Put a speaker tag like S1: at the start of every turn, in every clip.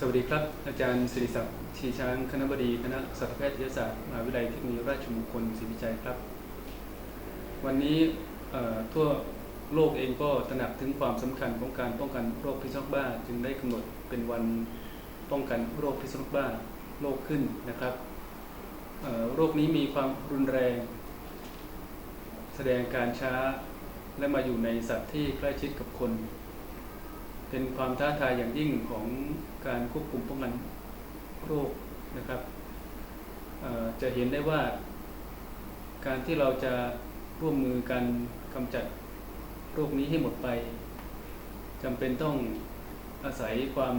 S1: สวัสดีครับ อาจารย์ศิริศักดิ์ชีช้างคณบดีคณะสัตวแพทยศาสตร์มหาวิทยาลัยเทคโนโลยีราชมงคลศรีวิจัยครับ วันนี้ทั่วโลกเองก็ตระหนักถึงความสำคัญของการป้องกันโรคพิษสุนัขบ้า จึงได้กำหนดเป็นวันป้องกันโรคพิษสุนัขบ้าโลกขึ้นนะครับโรคนี้มีความรุนแรง แสดงการช้าและมาอยู่ในสัตว์ที่ใกล้ชิดกับคน เป็นความท้าทายอย่างยิ่งของการควบคุมป้องกันโรคนะครับจะเห็นได้ว่าการที่เราจะร่วมมือกันกำจัดโรคนี้ให้หมดไปจำเป็นต้องอาศัยความ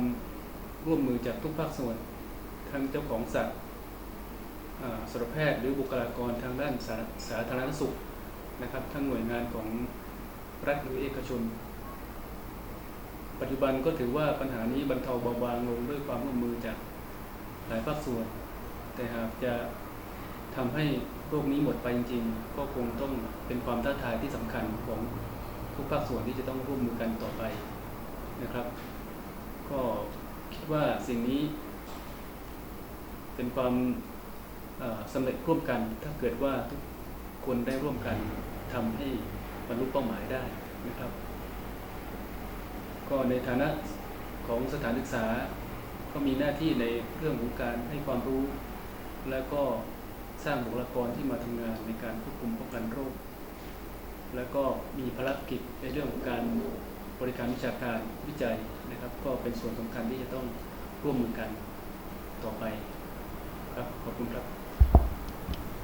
S1: ร่วมมือจากทุกภาคส่วน ทั้งเจ้าของสัตว์สัตวแพทย์หรือบุคลากรทางด้านสาสาธารณสุขนะครับ ทั้งหน่วยงานของรัฐหรือเอกชน ปัจจุบันก็ถือว่าปัญหานี้บรรเทาเบาบางลงด้วยความร่วมมือจากหลายภาคส่วน แต่หากจะทำให้โรคนี้หมดไปจริงๆ ก็คงต้องเป็นความท้าทายที่สำคัญของทุกภาคส่วนที่จะต้องร่วมมือกันต่อไปนะครับ ก็คิดว่าสิ่งนี้ เป็นความเอ่อสำเร็จร่วมกัน ถ้าเกิดว่าทุกคนได้ร่วมกันทำให้บรรลุเป้าหมายได้นะครับ ก็ในฐานะของสถานศึกษา ก็มีหน้าที่ในเรื่องของการให้ความรู้ และก็สร้างบุคลากรที่มาทำงานในการควบคุมป้องกันโรค แล้วก็มีภารกิจในเรื่องของการบริการวิชาการวิจัยนะครับ ก็เป็นส่วนสำคัญที่จะต้องร่วมมือกันต่อไปครับขอบคุณครับ